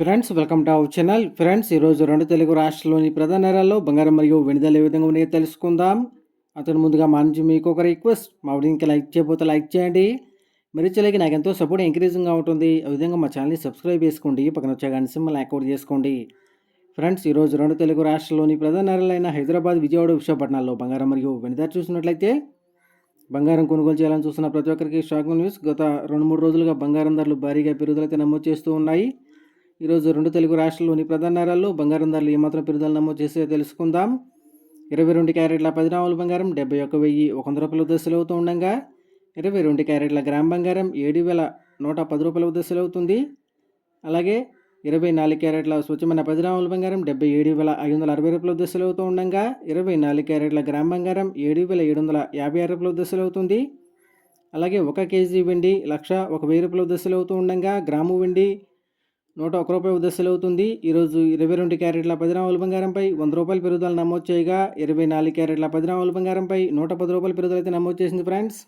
Friends welcome to our channel. Friends ఈరోజు రెండు తెలుగు రాష్ట్రాల్లోని ప్రధాన నేరాల్లో బంగారం మరియు వెనుదల ఏ విధంగా ఉన్నాయో తెలుసుకుందాం. అతను ముందుగా మా నుంచి మీకు ఒక రిక్వెస్ట్ మా వీడియోకి లైక్ చేయకపోతే లైక్ చేయండి. మీరు చెల్లికి నాకు ఎంతో సపోర్ట్ ఎంకరేజింగ్గా ఉంటుంది. ఆ విధంగా మా ఛానల్ని సబ్స్క్రైబ్ చేసుకోండి. పక్కన వచ్చే గంట సింబల్ యాక్టివేట్ చేసుకోండి. ఫ్రెండ్స్ ఈరోజు రెండు తెలుగు రాష్ట్రాల్లోని ప్రధాన నగరాలైన హైదరాబాద్ విజయవాడ విశాఖపట్నాల్లో బంగారం మరియు వెనుదల చూసినట్లయితే బంగారం కొనుగోలు చేయాలని చూస్తున్న ప్రతి ఒక్కరికి షాకింగ్ న్యూస్. గత రెండు మూడు రోజులుగా బంగారం ధరలు భారీగా పెరుగుదలైతే నమోదు చేస్తూ ఉన్నాయి. ఈరోజు రెండు తెలుగు రాష్ట్రాల్లోని ప్రధాన నగరాల్లో బంగారం ధరలు ఏమాత్రం పెరుగుదల నమోదు చేసే తెలుసుకుందాం. ఇరవై రెండు క్యారెట్ల పది గ్రాముల బంగారం డెబ్బై ఒక వెయ్యి ఒక వంద రూపాయల దశలు అవుతూ ఉండగా. ఇరవై రెండు క్యారెట్ల గ్రామ్ బంగారం ఏడు వేల నూట పది రూపాయల దశలు అవుతుంది. అలాగే ఇరవై నాలుగు క్యారెట్ల స్వచ్ఛమైన పది గ్రాముల బంగారం డెబ్బై ఏడు వేల ఐదు వందల అరవై రూపాయల దశలు అవుతూ ఉండగా. ఇరవై నాలుగు క్యారెట్ల గ్రామ్ బంగారం ఏడు వేల ఏడు వందల యాభై ఆరు రూపాయల దశలు అవుతుంది. అలాగే ఒక కేజీ వెండి లక్ష ఒక వెయ్యి రూపాయల దశలు అవుతూ ఉండగా. గ్రాము వెండి నూట ఒక రూపాయి ఉదస్సులు అవుతుంది ఈరోజు ఇరవై రెండు క్యారెట్ల పది గ్రాముల బంగారంపై వంద రూపాయల పెరుగుదల నమోదు చేయగా ఇరవై నాలుగు క్యారెట్ల పది గ్రాముల బంగారంపై నూట పది రూపాయల పెరుగుదల అయితే నమోదు చేసింది ఫ్రెండ్స్.